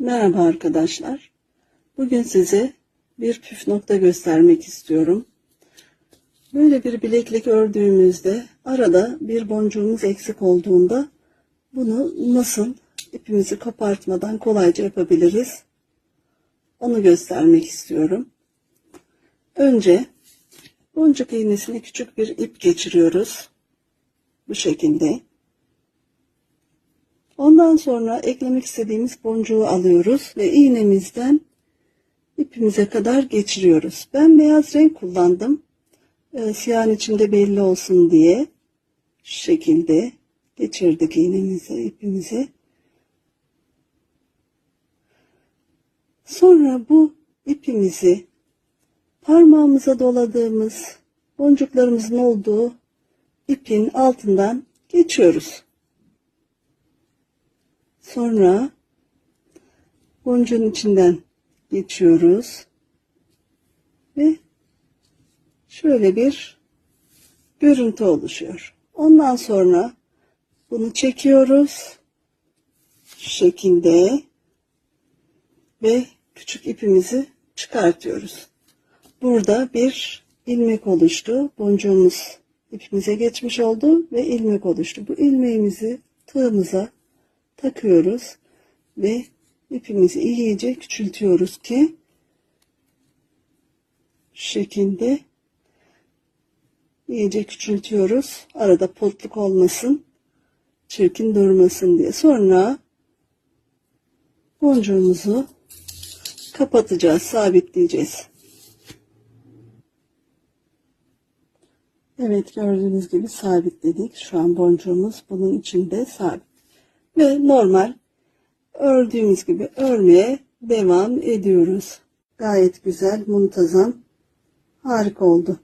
Merhaba arkadaşlar. Bugün size bir püf nokta göstermek istiyorum. Böyle bir bileklik ördüğümüzde arada bir boncuğumuz eksik olduğunda bunu nasıl ipimizi kopartmadan kolayca yapabiliriz? Onu göstermek istiyorum. Önce boncuk iğnesine küçük bir ip geçiriyoruz. Bu şekilde. Ondan sonra eklemek istediğimiz boncuğu alıyoruz ve iğnemizden ipimize kadar geçiriyoruz. Ben beyaz renk kullandım. Ee, siyahın içinde belli olsun diye şu şekilde geçirdik iğnemizi, ipimizi. Sonra bu ipimizi parmağımıza doladığımız boncuklarımızın olduğu ipin altından geçiyoruz. Sonra boncuğun içinden geçiyoruz. Ve şöyle bir görüntü oluşuyor. Ondan sonra bunu çekiyoruz. Şu şekilde ve küçük ipimizi çıkartıyoruz. Burada bir ilmek oluştu. Boncuğumuz ipimize geçmiş oldu ve ilmek oluştu. Bu ilmeğimizi tığımıza takıyoruz ve ipimizi iyice küçültüyoruz ki şu şekilde iyice küçültüyoruz. Arada potluk olmasın, çirkin durmasın diye. Sonra boncuğumuzu kapatacağız, sabitleyeceğiz. Evet gördüğünüz gibi sabitledik. Şu an boncuğumuz bunun içinde sabit ve normal ördüğümüz gibi örmeye devam ediyoruz. Gayet güzel, muntazam, harika oldu.